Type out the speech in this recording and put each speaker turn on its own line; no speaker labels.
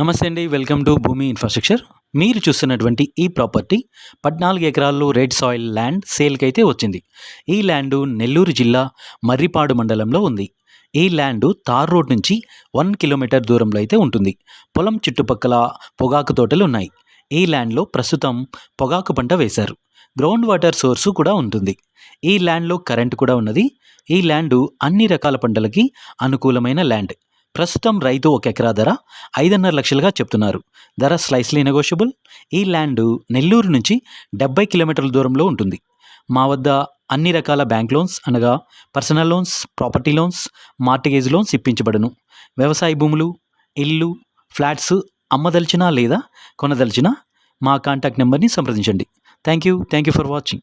నమస్తే అండి welcome to భూమి ఇన్ఫ్రాస్ట్రక్చర్. మీరు చూస్తున్నటువంటి ఈ ప్రాపర్టీ పద్నాలుగు ఎకరాల్లో రెడ్ సాయిల్ ల్యాండ్ సేల్కి అయితే వచ్చింది. ఈ ల్యాండ్ నెల్లూరు జిల్లా మర్రిపాడు మండలంలో ఉంది. ఈ ల్యాండ్ తార్ రోడ్ నుంచి వన్ కిలోమీటర్ దూరంలో అయితే ఉంటుంది. పొలం చుట్టుపక్కల పొగాకు తోటలు ఉన్నాయి. ఈ ల్యాండ్లో ప్రస్తుతం పొగాకు పంట వేశారు. గ్రౌండ్ వాటర్ సోర్సు కూడా ఉంటుంది. ఈ ల్యాండ్లో కరెంటు కూడా ఉన్నది. ఈ ల్యాండ్ అన్ని రకాల పంటలకి అనుకూలమైన ల్యాండ్. ప్రస్తుతం రైతు ఒక ఎకరా ధర ఐదున్నర లక్షలుగా చెప్తున్నారు. ధర స్లైస్లీ నెగోషియబుల్ ఈ ల్యాండ్ నెల్లూరు నుంచి డెబ్బై కిలోమీటర్ల దూరంలో ఉంటుంది. మా వద్ద అన్ని రకాల బ్యాంక్ లోన్స్ అనగా personal loans property loans mortgage loans ఇప్పించబడును. వ్యవసాయ భూములు ఇల్లు ఫ్లాట్స్ అమ్మదలిచినా లేదా కొనదలిచినా మా కాంటాక్ట్ నెంబర్ని సంప్రదించండి. Thank you. Thank you for watching.